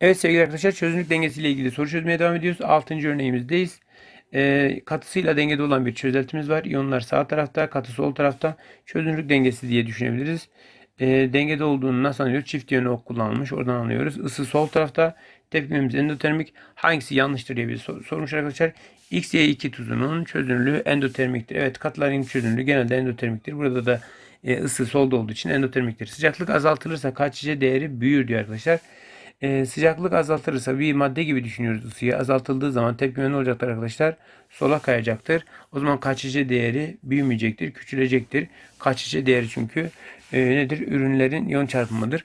Evet sevgili arkadaşlar çözünürlük dengesiyle ilgili soru çözmeye devam ediyoruz. 6. örneğimizdeyiz. Ee, katısıyla dengede olan bir çözeltimiz var. İyonlar sağ tarafta, katı sol tarafta. Çözünürlük dengesi diye düşünebiliriz. Ee, dengede olduğunu nasıl anlıyoruz? Çift yönlü ok kullanılmış. Oradan anlıyoruz. Isı sol tarafta. Tepkimemiz endotermik. Hangisi yanlıştır diye bir sor- sormuş arkadaşlar. XY2 tuzunun çözünürlüğü endotermiktir. Evet katıların çözünürlüğü genelde endotermiktir. Burada da e, ısı solda olduğu için endotermiktir. Sıcaklık azaltılırsa KCC değeri büyür diyor arkadaşlar. Ee, sıcaklık azaltılırsa bir madde gibi düşünüyoruz ısıyı. Azaltıldığı zaman tepkime ne olacaktır arkadaşlar? Sola kayacaktır. O zaman KCC değeri büyümeyecektir, küçülecektir. KCC değeri çünkü e, nedir? Ürünlerin iyon çarpımıdır.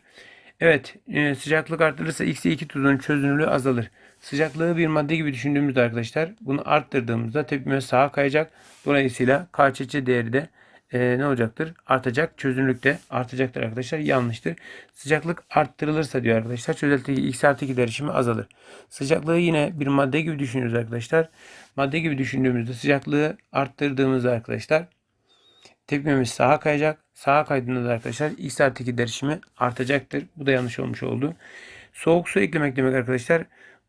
Evet, e, sıcaklık artırılırsa X2 tuzunun çözünürlüğü azalır. Sıcaklığı bir madde gibi düşündüğümüzde arkadaşlar bunu arttırdığımızda tepkime sağa kayacak. Dolayısıyla KCC değeri de e, ne olacaktır? Artacak. Çözünürlük de artacaktır arkadaşlar. Yanlıştır. Sıcaklık arttırılırsa diyor arkadaşlar. Çözeltideki X artı 2 derişimi azalır. Sıcaklığı yine bir madde gibi düşünüyoruz arkadaşlar. Madde gibi düşündüğümüzde sıcaklığı arttırdığımızda arkadaşlar tepkimemiz sağa kayacak. Sağa kaydığında da arkadaşlar X artı 2 derişimi artacaktır. Bu da yanlış olmuş oldu. Soğuk su eklemek demek arkadaşlar.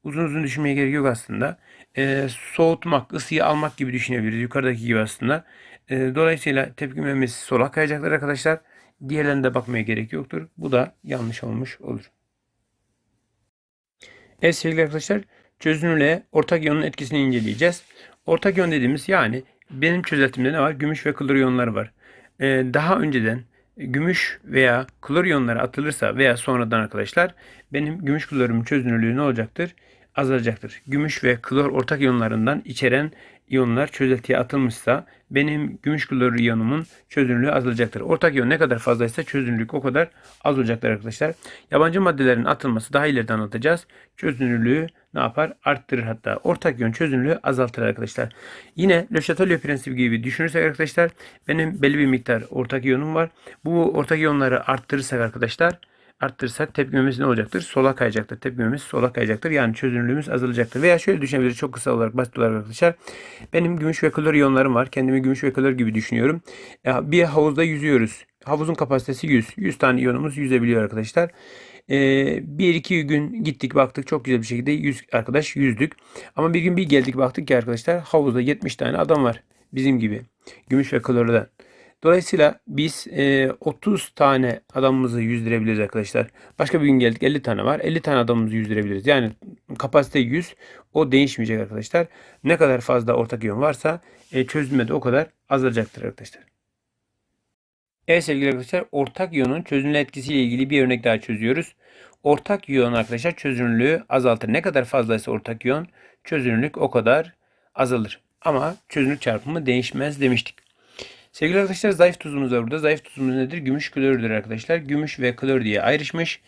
Uzun uzun düşünmeye gerek yok aslında. Ee, soğutmak, ısıyı almak gibi düşünebiliriz. Yukarıdaki gibi aslında. Ee, dolayısıyla tepkimemiz sola kayacaktır arkadaşlar. Diğerlerine de bakmaya gerek yoktur. Bu da yanlış olmuş olur. Evet sevgili arkadaşlar çözünürlüğe ortak iyonun etkisini inceleyeceğiz. Ortak iyon dediğimiz yani benim çözeltimde ne var? Gümüş ve klor iyonları var. Ee, daha önceden gümüş veya klor iyonları atılırsa veya sonradan arkadaşlar benim gümüş klorumun çözünürlüğü ne olacaktır? Azalacaktır. Gümüş ve klor ortak iyonlarından içeren iyonlar çözeltiye atılmışsa benim gümüş klor iyonumun çözünürlüğü azalacaktır. Ortak iyon ne kadar fazlaysa çözünürlük o kadar az olacaktır arkadaşlar. Yabancı maddelerin atılması daha ileride anlatacağız. Çözünürlüğü ne yapar? Arttırır hatta. Ortak iyon çözünürlüğü azaltır arkadaşlar. Yine Le prensibi gibi düşünürsek arkadaşlar benim belli bir miktar ortak iyonum var. Bu ortak iyonları arttırırsak arkadaşlar arttırırsak tepkimemiz ne olacaktır? Sola kayacaktır. Tepkimemiz sola kayacaktır. Yani çözünürlüğümüz azalacaktır. Veya şöyle düşünebiliriz çok kısa olarak basit olarak arkadaşlar. Benim gümüş ve klor iyonlarım var. Kendimi gümüş ve klor gibi düşünüyorum. Ya, Bir havuzda yüzüyoruz. Havuzun kapasitesi 100. 100 tane iyonumuz yüzebiliyor arkadaşlar. Ee, bir iki gün gittik baktık çok güzel bir şekilde 100 arkadaş yüzdük. Ama bir gün bir geldik baktık ki arkadaşlar havuzda 70 tane adam var. Bizim gibi. Gümüş ve klordan. Dolayısıyla biz e, 30 tane adamımızı yüzdürebiliriz arkadaşlar. Başka bir gün geldik 50 tane var. 50 tane adamımızı yüzdürebiliriz. Yani kapasite 100. O değişmeyecek arkadaşlar. Ne kadar fazla ortak iyon varsa e, çözülme de o kadar azalacaktır arkadaşlar. Evet sevgili arkadaşlar ortak iyonun çözünürlüğe etkisiyle ilgili bir örnek daha çözüyoruz. Ortak iyon arkadaşlar çözünürlüğü azaltır. Ne kadar fazlaysa ortak iyon çözünürlük o kadar azalır. Ama çözünürlük çarpımı değişmez demiştik. Sevgili arkadaşlar zayıf tuzumuz var burada. Zayıf tuzumuz nedir? Gümüş klorüdür arkadaşlar. Gümüş ve klor diye ayrışmış.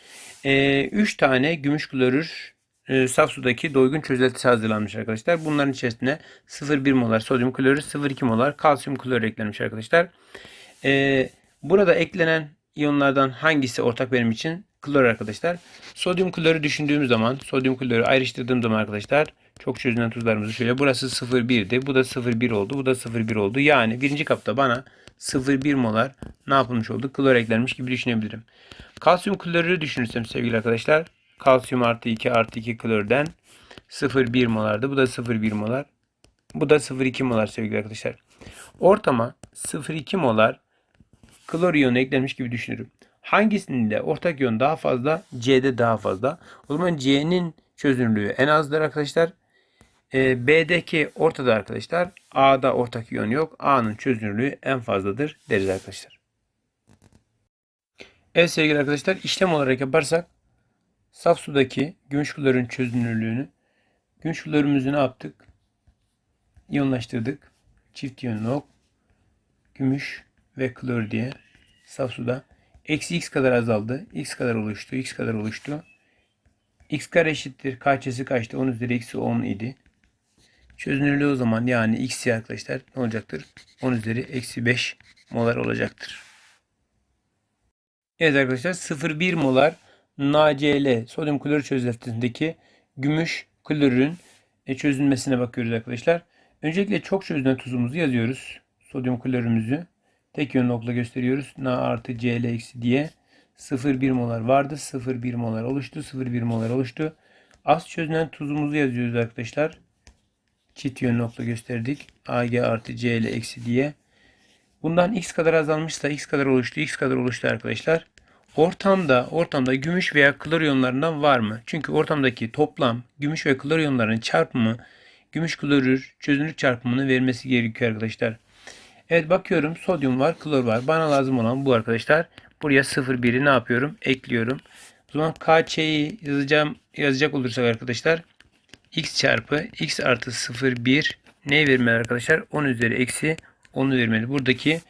3 tane gümüş klorür e, saf sudaki doygun çözeltisi hazırlanmış arkadaşlar. Bunların içerisine 0,1 molar sodyum klorür, 0,2 molar kalsiyum klorür eklenmiş arkadaşlar. Ee, burada eklenen iyonlardan hangisi ortak benim için? Klor arkadaşlar. Sodyum klorü düşündüğüm zaman, sodyum klorü ayrıştırdığım zaman arkadaşlar çok çözünen tuzlarımızı şöyle. Burası 0,1'di. Bu da 0,1 oldu. Bu da 0,1 oldu. Yani birinci kapta bana 0,1 molar ne yapılmış oldu? Klor eklenmiş gibi düşünebilirim. Kalsiyum klorürü düşünürsem sevgili arkadaşlar. Kalsiyum artı 2 artı 2 klorden 0,1 molardı. Bu da 0,1 molar. Bu da 0,2 molar sevgili arkadaşlar. Ortama 0,2 molar klor iyonu eklenmiş gibi düşünürüm. Hangisinde ortak iyon daha fazla? C'de daha fazla. O zaman C'nin çözünürlüğü en azdır arkadaşlar. Ee, B'deki ortada arkadaşlar. A'da ortak iyon yok. A'nın çözünürlüğü en fazladır deriz arkadaşlar. Evet sevgili arkadaşlar işlem olarak yaparsak saf sudaki gümüş klorun çözünürlüğünü gümüş klorumuzu ne yaptık? İyonlaştırdık. Çift iyonlu ok, gümüş ve klor diye saf suda eksi x kadar azaldı. x kadar oluştu. x kadar oluştu. x kare eşittir. Kç'si kaçtı? 10 üzeri eksi 10 idi. Çözünürlüğü o zaman yani x arkadaşlar ne olacaktır? 10 üzeri eksi 5 molar olacaktır. Evet arkadaşlar 0,1 molar NaCl sodyum klor çözeltisindeki gümüş klorürün e, çözünmesine bakıyoruz arkadaşlar. Öncelikle çok çözünen tuzumuzu yazıyoruz. Sodyum klorümüzü tek yönlü okla gösteriyoruz. Na artı Cl eksi diye 0,1 molar vardı. 0,1 molar oluştu. 0,1 molar oluştu. Az çözünen tuzumuzu yazıyoruz arkadaşlar. Çift yönlü nokta gösterdik. Ag artı C ile eksi diye. Bundan x kadar azalmışsa x kadar oluştu, x kadar oluştu arkadaşlar. Ortamda ortamda gümüş veya klor iyonlarından var mı? Çünkü ortamdaki toplam gümüş ve klor iyonlarının çarpımı gümüş klorür çözünürlük çarpımını vermesi gerekiyor arkadaşlar. Evet bakıyorum sodyum var, klor var. Bana lazım olan bu arkadaşlar. Buraya 0,1'i ne yapıyorum? Ekliyorum. O zaman KC'yi yazacağım yazacak olursak arkadaşlar x çarpı x artı 0,1 ne vermeli arkadaşlar? 10 üzeri eksi 10'u vermeli. Buradaki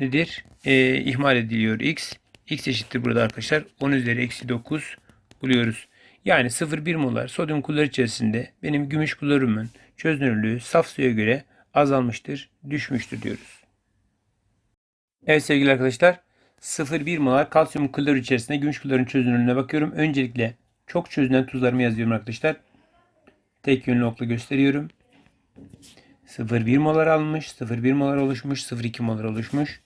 nedir? Ee, ihmal ediliyor x. x eşittir burada arkadaşlar. 10 üzeri eksi 9 buluyoruz. Yani 0,1 molar sodyum klor içerisinde benim gümüş klorumun çözünürlüğü saf suya göre azalmıştır, düşmüştür diyoruz. Evet sevgili arkadaşlar 0,1 molar kalsiyum klor içerisinde gümüş klorun çözünürlüğüne bakıyorum. Öncelikle çok çözünen tuzlarımı yazıyorum arkadaşlar. Tek yönlü okla gösteriyorum. 0,1 molar almış, 0,1 molar oluşmuş, 0,2 molar oluşmuş.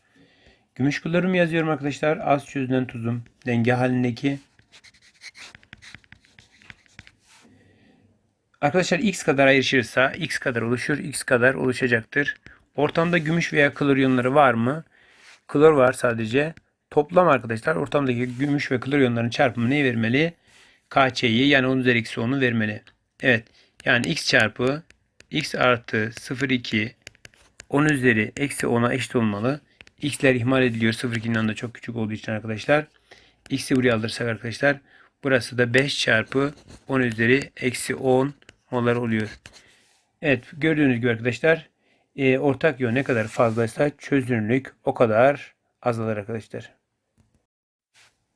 Gümüş klorumu yazıyorum arkadaşlar. Az çözünen tuzum denge halindeki. Arkadaşlar x kadar ayrışırsa x kadar oluşur, x kadar oluşacaktır. Ortamda gümüş veya klor iyonları var mı? Klor var sadece. Toplam arkadaşlar ortamdaki gümüş ve klor iyonların çarpımı neyi vermeli? KC'yi yani 10 üzeri eksi 10'u vermeli. Evet. Yani x çarpı x artı 0,2 10 üzeri eksi 10'a eşit olmalı. X'ler ihmal ediliyor. 0,2'nin yanında çok küçük olduğu için arkadaşlar. X'i buraya alırsak arkadaşlar. Burası da 5 çarpı 10 üzeri eksi 10 molar oluyor. Evet gördüğünüz gibi arkadaşlar e, ortak yön ne kadar fazlaysa çözünürlük o kadar azalır arkadaşlar.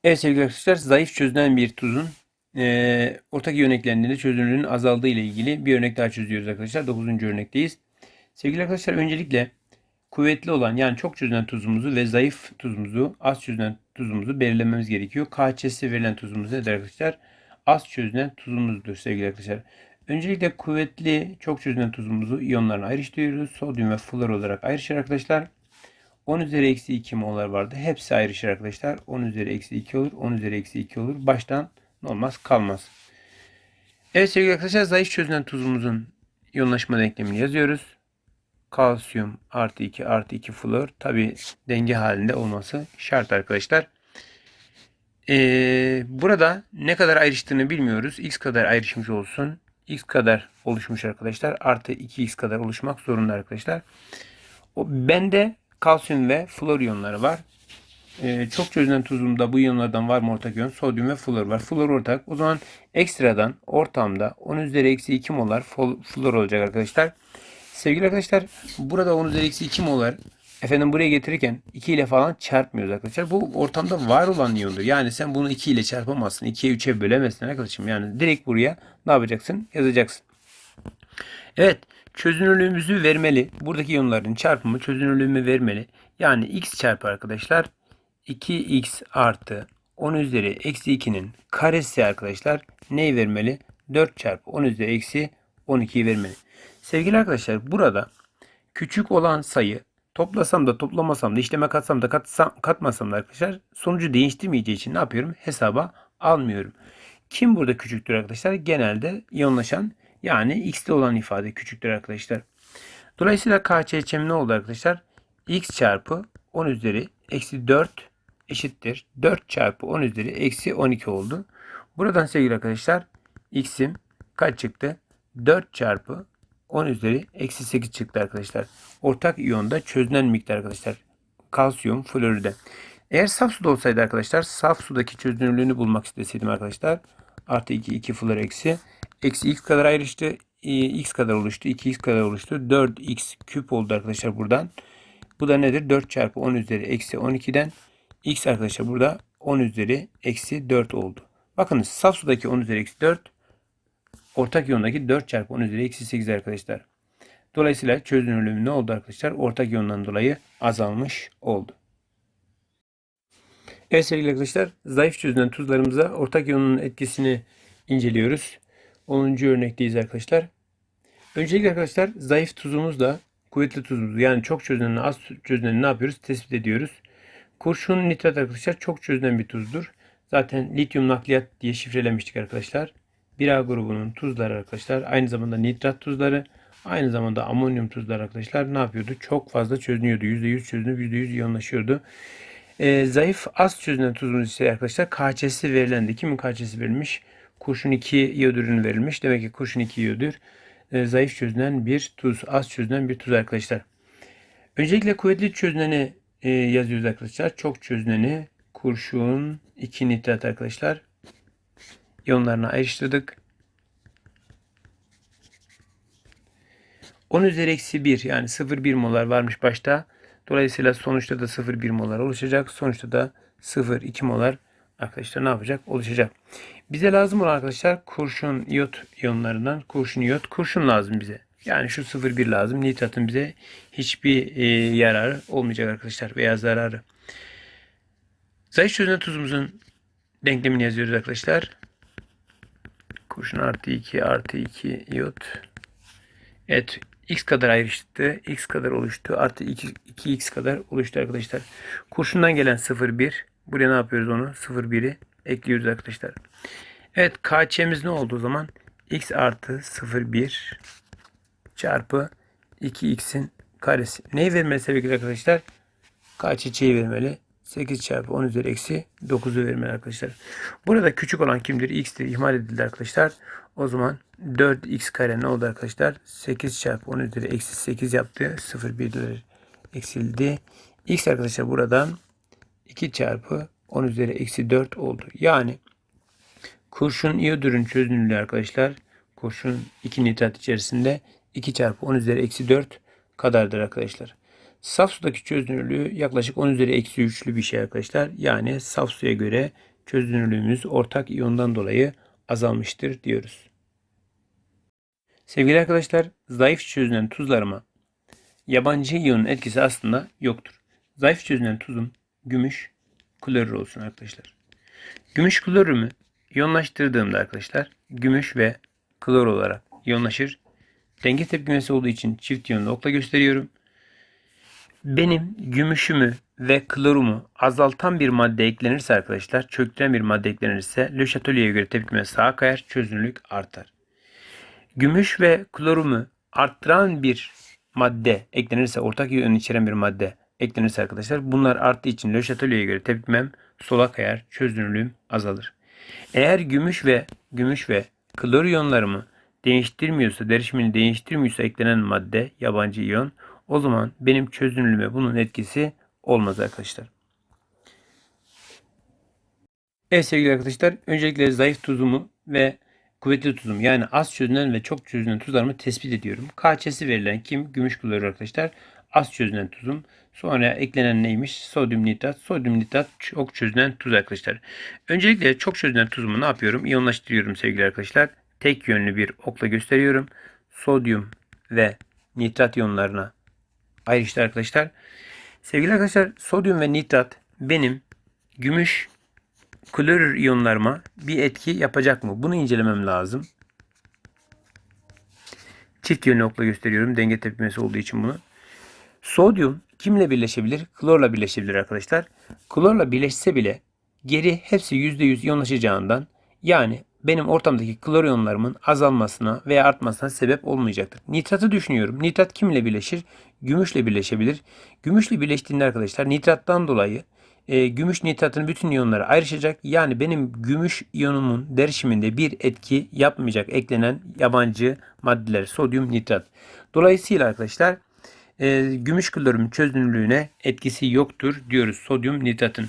Evet sevgili arkadaşlar zayıf çözünen bir tuzun e, ortak iyon eklendiğinde çözünürlüğün azaldığı ile ilgili bir örnek daha çözüyoruz arkadaşlar. 9. örnekteyiz. Sevgili arkadaşlar öncelikle kuvvetli olan yani çok çözünen tuzumuzu ve zayıf tuzumuzu, az çözünen tuzumuzu belirlememiz gerekiyor. KC'si verilen tuzumuz nedir arkadaşlar? Az çözünen tuzumuzdur sevgili arkadaşlar. Öncelikle kuvvetli çok çözünen tuzumuzu iyonlarına ayrıştırıyoruz. Sodyum ve flor olarak ayrışır arkadaşlar. 10 üzeri eksi 2 molar vardı. Hepsi ayrışır arkadaşlar. 10 üzeri eksi 2 olur. 10 üzeri eksi 2 olur. Baştan olmaz kalmaz. Evet sevgili arkadaşlar zayıf çözünen tuzumuzun iyonlaşma denklemini yazıyoruz. Kalsiyum artı 2 artı 2 flor. Tabi denge halinde olması şart arkadaşlar. Ee, burada ne kadar ayrıştığını bilmiyoruz. X kadar ayrışmış olsun. X kadar oluşmuş arkadaşlar. Artı 2X kadar oluşmak zorunda arkadaşlar. O, bende kalsiyum ve flor iyonları var. Ee, çok çözünen tuzumda bu iyonlardan var mı ortak iyon? Sodyum ve flor var. Flor ortak. O zaman ekstradan ortamda 10 üzeri eksi 2 molar flor olacak arkadaşlar. Sevgili arkadaşlar burada 10 üzeri eksi 2 molar efendim buraya getirirken 2 ile falan çarpmıyoruz arkadaşlar. Bu ortamda var olan iyondur. Yani sen bunu 2 ile çarpamazsın. 2'ye 3'e bölemezsin arkadaşım. Yani direkt buraya ne yapacaksın? Yazacaksın. Evet. Çözünürlüğümüzü vermeli. Buradaki iyonların çarpımı çözünürlüğümü vermeli. Yani x çarpı arkadaşlar 2x artı 10 üzeri eksi 2'nin karesi arkadaşlar neyi vermeli? 4 çarpı 10 üzeri eksi 12'yi vermeli. Sevgili arkadaşlar burada küçük olan sayı toplasam da toplamasam da işleme katsam da katsam, katmasam da arkadaşlar sonucu değiştirmeyeceği için ne yapıyorum? Hesaba almıyorum. Kim burada küçüktür arkadaşlar? Genelde iyonlaşan yani x'te olan ifade küçüktür arkadaşlar. Dolayısıyla KÇÇ'm ne oldu arkadaşlar? x çarpı 10 üzeri eksi 4 eşittir. 4 çarpı 10 üzeri eksi 12 oldu. Buradan sevgili arkadaşlar x'im kaç çıktı? 4 çarpı 10 üzeri eksi 8 çıktı arkadaşlar. Ortak iyonda çözünen miktar arkadaşlar. Kalsiyum floride. Eğer saf suda olsaydı arkadaşlar saf sudaki çözünürlüğünü bulmak isteseydim arkadaşlar. Artı 2 2 flor eksi. Eksi x kadar ayrıştı. x kadar oluştu. 2x kadar oluştu. 4x küp oldu arkadaşlar buradan. Bu da nedir? 4 çarpı 10 üzeri eksi 12'den x arkadaşlar burada 10 üzeri eksi 4 oldu. Bakınız saf sudaki 10 üzeri eksi 4 ortak iyondaki 4 çarpı 10 üzeri eksi 8 arkadaşlar. Dolayısıyla çözünürlüğüm ne oldu arkadaşlar? Ortak iyondan dolayı azalmış oldu. Evet sevgili arkadaşlar zayıf çözünen tuzlarımıza ortak iyonun etkisini inceliyoruz. 10. örnekteyiz arkadaşlar. Öncelikle arkadaşlar zayıf tuzumuzla kuvvetli tuzumuzu yani çok çözünen az çözünen ne yapıyoruz? Tespit ediyoruz. Kurşun nitrat arkadaşlar çok çözünen bir tuzdur. Zaten lityum nakliyat diye şifrelemiştik arkadaşlar. 1A grubunun tuzları arkadaşlar aynı zamanda nitrat tuzları aynı zamanda amonyum tuzları arkadaşlar ne yapıyordu? Çok fazla çözünüyordu. %100 çözünüp %100 iyonlaşıyordu. Ee, zayıf az çözünen tuzumuz ise arkadaşlar KC'si verilendi. Kimin KC'si verilmiş? Kurşun 2 iyodürün verilmiş. Demek ki kurşun 2 iyodür. Ee, zayıf çözünen bir tuz. Az çözünen bir tuz arkadaşlar. Öncelikle kuvvetli çözüneni e, yazıyoruz arkadaşlar. Çok çözüneni kurşun 2 nitrat arkadaşlar. İyonlarına ayrıştırdık. 10 üzeri eksi 1 yani 0,1 molar varmış başta. Dolayısıyla sonuçta da 0,1 molar oluşacak. Sonuçta da 0,2 molar arkadaşlar ne yapacak? Oluşacak. Bize lazım olan arkadaşlar kurşun iyot iyonlarından kurşun iyot kurşun lazım bize. Yani şu 0,1 lazım. Nitratın bize hiçbir e, yararı olmayacak arkadaşlar veya zararı. Zayıf çözünen tuzumuzun denklemini yazıyoruz arkadaşlar. Kurşun artı 2 artı 2 iyot. Evet x kadar ayrıştı. x kadar oluştu. Artı 2, 2x kadar oluştu arkadaşlar. Kurşundan gelen 0,1. Buraya ne yapıyoruz onu? 0,1'i ekliyoruz arkadaşlar. Evet KÇ'miz ne oldu o zaman? x artı 0,1 çarpı 2x'in karesi. Neyi vermeli sevgili arkadaşlar? KÇ'yi vermeli. 8 çarpı 10 üzeri eksi 9'u vermeli arkadaşlar. Burada küçük olan kimdir? X'tir. İhmal edildi arkadaşlar. O zaman 4x kare ne oldu arkadaşlar? 8 çarpı 10 üzeri eksi 8 yaptı. 0 1 eksildi. X arkadaşlar buradan 2 çarpı 10 üzeri eksi 4 oldu. Yani kurşun iyodürün çözünürlüğü arkadaşlar kurşun 2 nitrat içerisinde 2 çarpı 10 üzeri eksi 4 kadardır arkadaşlar. Saf sudaki çözünürlüğü yaklaşık 10 üzeri eksi 3'lü bir şey arkadaşlar. Yani saf suya göre çözünürlüğümüz ortak iyondan dolayı azalmıştır diyoruz. Sevgili arkadaşlar zayıf çözünen tuzlarıma yabancı iyonun etkisi aslında yoktur. Zayıf çözünen tuzum gümüş klorür olsun arkadaşlar. Gümüş klorürümü iyonlaştırdığımda arkadaşlar gümüş ve klor olarak iyonlaşır. Denge tepkimesi olduğu için çift iyonlu okla gösteriyorum. Benim gümüşümü ve klorumu azaltan bir madde eklenirse arkadaşlar, çöktüren bir madde eklenirse Le Chatelier'e göre tepkime sağa kayar, çözünürlük artar. Gümüş ve klorumu arttıran bir madde eklenirse, ortak iyon içeren bir madde eklenirse arkadaşlar, bunlar arttığı için Le Chatelier'e göre tepkimem sola kayar, çözünürlüğüm azalır. Eğer gümüş ve gümüş ve klor iyonlarımı değiştirmiyorsa, derişimini değiştirmiyorsa eklenen madde, yabancı iyon, o zaman benim çözünürlüğüme bunun etkisi olmaz arkadaşlar. Evet sevgili arkadaşlar öncelikle zayıf tuzumu ve kuvvetli tuzum yani az çözünen ve çok çözünen tuzlarımı tespit ediyorum. KÇ'si verilen kim? Gümüş klorür arkadaşlar. Az çözünen tuzum. Sonra eklenen neymiş? Sodyum nitrat. Sodyum nitrat çok çözünen tuz arkadaşlar. Öncelikle çok çözünen tuzumu ne yapıyorum? İyonlaştırıyorum sevgili arkadaşlar. Tek yönlü bir okla gösteriyorum. Sodyum ve nitrat iyonlarına ayrıştı arkadaşlar. Sevgili arkadaşlar sodyum ve nitrat benim gümüş klorür iyonlarıma bir etki yapacak mı? Bunu incelemem lazım. Çift yönlü okla gösteriyorum. Denge tepkimesi olduğu için bunu. Sodyum kimle birleşebilir? Klorla birleşebilir arkadaşlar. Klorla birleşse bile geri hepsi %100 iyonlaşacağından yani benim ortamdaki klor iyonlarımın azalmasına veya artmasına sebep olmayacaktır. Nitratı düşünüyorum. Nitrat kimle birleşir? Gümüşle birleşebilir. Gümüşle birleştiğinde arkadaşlar nitrattan dolayı e, gümüş nitratın bütün iyonları ayrışacak. Yani benim gümüş iyonumun derişiminde bir etki yapmayacak eklenen yabancı maddeler sodyum nitrat. Dolayısıyla arkadaşlar e, gümüş klorun çözünürlüğüne etkisi yoktur diyoruz sodyum nitratın.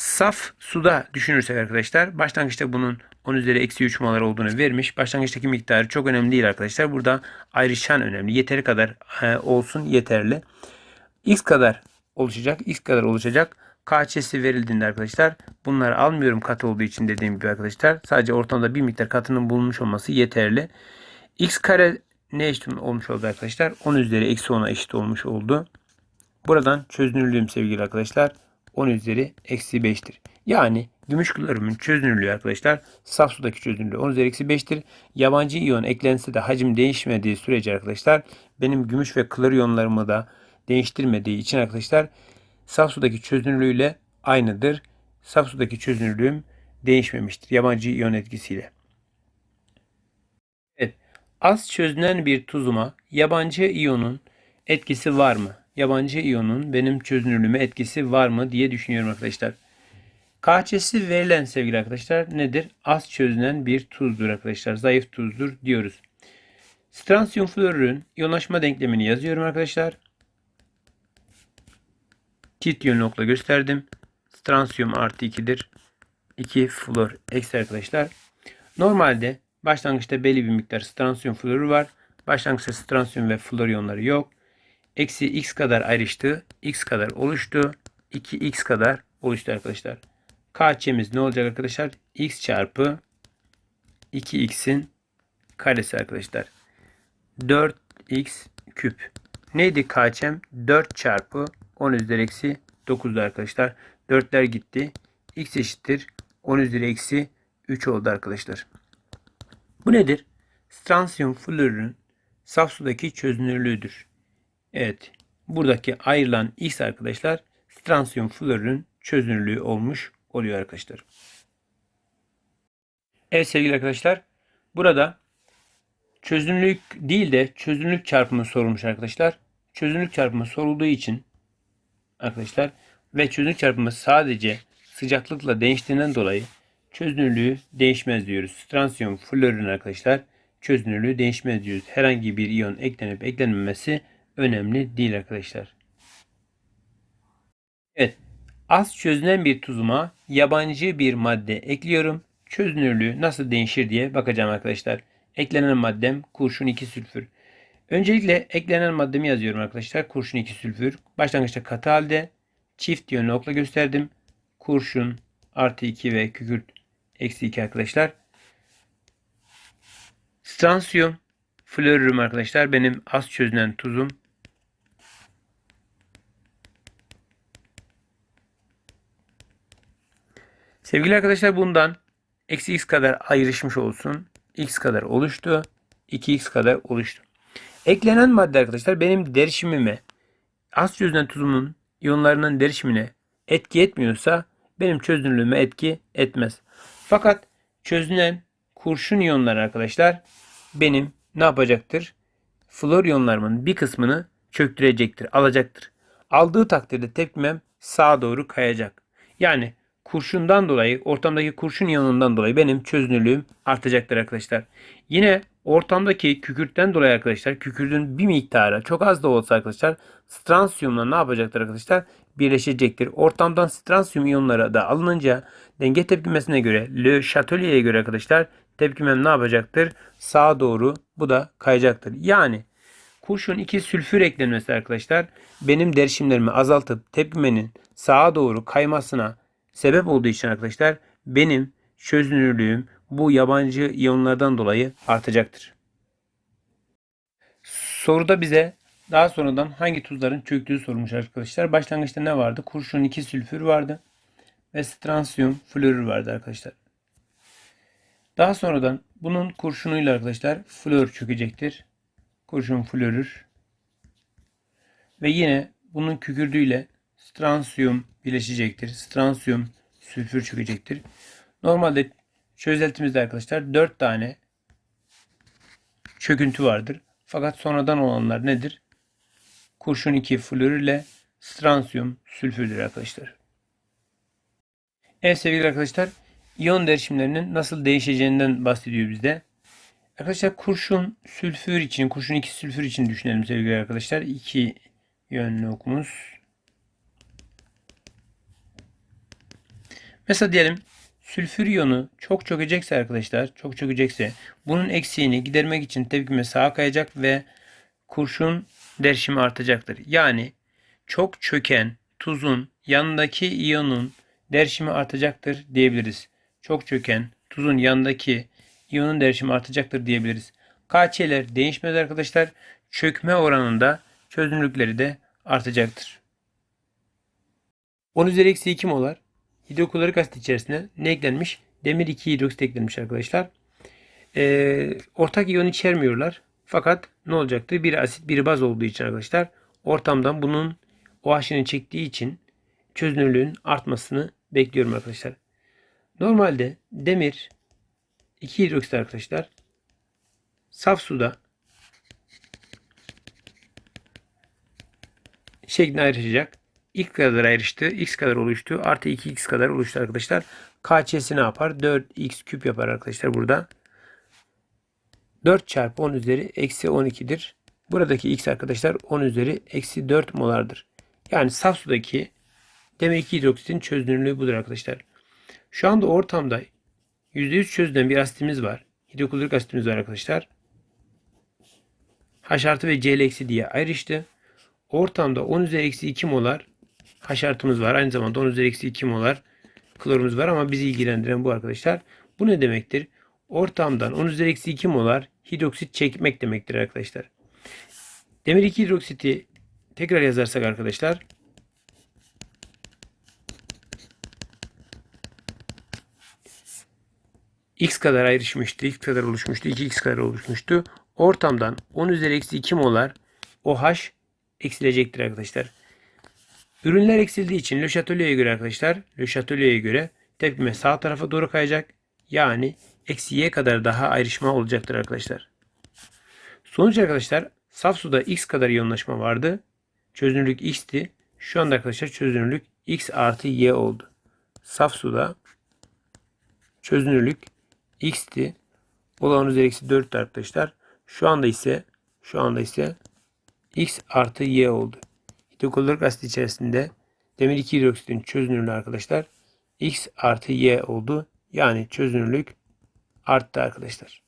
Saf suda düşünürsek arkadaşlar başlangıçta bunun 10 üzeri eksi 3 molar olduğunu vermiş. Başlangıçtaki miktarı çok önemli değil arkadaşlar. Burada ayrışan önemli. Yeteri kadar e, olsun yeterli. X kadar oluşacak. X kadar oluşacak. KÇ'si verildiğinde arkadaşlar bunları almıyorum katı olduğu için dediğim gibi arkadaşlar. Sadece ortamda bir miktar katının bulunmuş olması yeterli. X kare ne eşit olmuş oldu arkadaşlar? 10 üzeri eksi 10'a eşit olmuş oldu. Buradan çözünürlüğüm sevgili arkadaşlar 10 üzeri eksi 5'tir. Yani gümüş klorürümün çözünürlüğü arkadaşlar saf sudaki çözünürlüğü 10 üzeri eksi 5'tir. Yabancı iyon eklense de hacim değişmediği sürece arkadaşlar benim gümüş ve klor iyonlarımı da değiştirmediği için arkadaşlar saf sudaki çözünürlüğüyle aynıdır. Saf sudaki çözünürlüğüm değişmemiştir yabancı iyon etkisiyle. Az çözünen bir tuzuma yabancı iyonun etkisi var mı? Yabancı iyonun benim çözünürlüğüme etkisi var mı diye düşünüyorum arkadaşlar. KC'si verilen sevgili arkadaşlar nedir? Az çözünen bir tuzdur arkadaşlar. Zayıf tuzdur diyoruz. Stransiyum florürün iyonlaşma denklemini yazıyorum arkadaşlar. Çift yönlü okla gösterdim. Stransiyum artı 2'dir. 2 flor eksi arkadaşlar. Normalde başlangıçta belli bir miktar stransiyum florür var. Başlangıçta stransiyum ve flor iyonları yok. Eksi x kadar ayrıştı. x kadar oluştu. 2x kadar oluştu arkadaşlar. KC'miz ne olacak arkadaşlar? x çarpı 2x'in karesi arkadaşlar. 4x küp. Neydi KC'm? 4 çarpı 10 üzeri eksi 9'du arkadaşlar. 4'ler gitti. x eşittir 10 üzeri eksi 3 oldu arkadaşlar. Bu nedir? Stransiyum florürün saf sudaki çözünürlüğüdür. Evet. Buradaki ayrılan x arkadaşlar stransiyum florürün çözünürlüğü olmuş oluyor arkadaşlar. Evet sevgili arkadaşlar. Burada çözünürlük değil de çözünürlük çarpımı sorulmuş arkadaşlar. Çözünürlük çarpımı sorulduğu için arkadaşlar ve çözünürlük çarpımı sadece sıcaklıkla değiştiğinden dolayı çözünürlüğü değişmez diyoruz. Stransiyum florürün arkadaşlar çözünürlüğü değişmez diyoruz. Herhangi bir iyon eklenip eklenmemesi önemli değil arkadaşlar. Evet. Az çözünen bir tuzuma yabancı bir madde ekliyorum. Çözünürlüğü nasıl değişir diye bakacağım arkadaşlar. Eklenen maddem kurşun 2 sülfür. Öncelikle eklenen maddemi yazıyorum arkadaşlar. Kurşun 2 sülfür. Başlangıçta katı halde çift yönlü okla gösterdim. Kurşun artı 2 ve kükürt eksi 2 arkadaşlar. Stransiyum florürüm arkadaşlar. Benim az çözünen tuzum. Sevgili arkadaşlar bundan eksi x kadar ayrışmış olsun. x kadar oluştu. 2x kadar oluştu. Eklenen madde arkadaşlar benim derişimime az çözünen tuzumun iyonlarının derişimine etki etmiyorsa benim çözünürlüğüme etki etmez. Fakat çözünen kurşun iyonları arkadaşlar benim ne yapacaktır? Flor iyonlarımın bir kısmını çöktürecektir, alacaktır. Aldığı takdirde tepkimem sağa doğru kayacak. Yani kurşundan dolayı, ortamdaki kurşun iyonundan dolayı benim çözünürlüğüm artacaktır arkadaşlar. Yine ortamdaki kükürtten dolayı arkadaşlar, kükürdün bir miktarı çok az da olsa arkadaşlar stransiyumla ne yapacaktır arkadaşlar? Birleşecektir. Ortamdan stransiyum iyonları da alınınca denge tepkimesine göre, Le Chatelier'e göre arkadaşlar tepkimem ne yapacaktır? Sağa doğru bu da kayacaktır. Yani kurşun 2 sülfür eklenmesi arkadaşlar benim derişimlerimi azaltıp tepkimenin sağa doğru kaymasına sebep olduğu için arkadaşlar benim çözünürlüğüm bu yabancı iyonlardan dolayı artacaktır. Soruda bize daha sonradan hangi tuzların çöktüğü sorulmuş arkadaşlar. Başlangıçta ne vardı? Kurşun 2 sülfür vardı ve stransiyum florür vardı arkadaşlar. Daha sonradan bunun kurşunuyla arkadaşlar flor çökecektir. Kurşun florür. Ve yine bunun kükürdüğüyle stransiyum birleşecektir. Stransiyum sülfür çökecektir. Normalde çözeltimizde arkadaşlar 4 tane çöküntü vardır. Fakat sonradan olanlar nedir? Kurşun 2 florür ile stransiyum sülfürdür arkadaşlar. Evet sevgili arkadaşlar iyon derişimlerinin nasıl değişeceğinden bahsediyor bizde. Arkadaşlar kurşun sülfür için, kurşun 2 sülfür için düşünelim sevgili arkadaşlar. İki yönlü okumuz. Mesela diyelim sülfür iyonu çok çökecekse arkadaşlar, çok çökecekse bunun eksiğini gidermek için tepkime sağa kayacak ve kurşun derişimi artacaktır. Yani çok çöken tuzun yanındaki iyonun derişimi artacaktır diyebiliriz. Çok çöken tuzun yanındaki iyonun derişimi artacaktır diyebiliriz. KÇ'ler değişmez arkadaşlar. Çökme oranında çözünürlükleri de artacaktır. 10 üzeri eksi 2 molar hidroklorik asit içerisine ne eklenmiş? Demir 2 hidroksit eklenmiş arkadaşlar. Ee, ortak iyon içermiyorlar. Fakat ne olacaktı? Biri asit biri baz olduğu için arkadaşlar ortamdan bunun OH'ını çektiği için çözünürlüğün artmasını bekliyorum arkadaşlar. Normalde demir 2 hidroksit arkadaşlar saf suda şeklinde ayrışacak. X kadar ayrıştı. X kadar oluştu. Artı 2x kadar oluştu arkadaşlar. KC'si ne yapar? 4x küp yapar arkadaşlar burada. 4 çarpı 10 üzeri eksi 12'dir. Buradaki x arkadaşlar 10 üzeri eksi 4 molardır. Yani saf sudaki demir 2 hidroksitin çözünürlüğü budur arkadaşlar. Şu anda ortamda %100 çözünen bir asitimiz var. Hidroklorik asitimiz var arkadaşlar. H artı ve Cl eksi diye ayrıştı. Ortamda 10 üzeri eksi 2 molar H artımız var. Aynı zamanda 10 üzeri eksi 2 molar klorumuz var ama bizi ilgilendiren bu arkadaşlar. Bu ne demektir? Ortamdan 10 üzeri eksi 2 molar hidroksit çekmek demektir arkadaşlar. Demir 2 hidroksiti tekrar yazarsak arkadaşlar x kadar ayrışmıştı, x kadar oluşmuştu, 2x kadar oluşmuştu. Ortamdan 10 üzeri eksi 2 molar OH eksilecektir arkadaşlar. Ürünler eksildiği için Le Chatelier'e göre arkadaşlar, Le Chatelier'e göre tepkime sağ tarafa doğru kayacak. Yani eksi y kadar daha ayrışma olacaktır arkadaşlar. Sonuç arkadaşlar saf suda x kadar iyonlaşma vardı. Çözünürlük x'ti. Şu anda arkadaşlar çözünürlük x artı y oldu. Saf suda çözünürlük x'ti. Olan üzeri eksi 4'tü arkadaşlar. Şu anda ise şu anda ise x artı y oldu. Hidroklorik asit içerisinde demir 2 hidroksitin çözünürlüğü arkadaşlar x artı y oldu. Yani çözünürlük arttı arkadaşlar.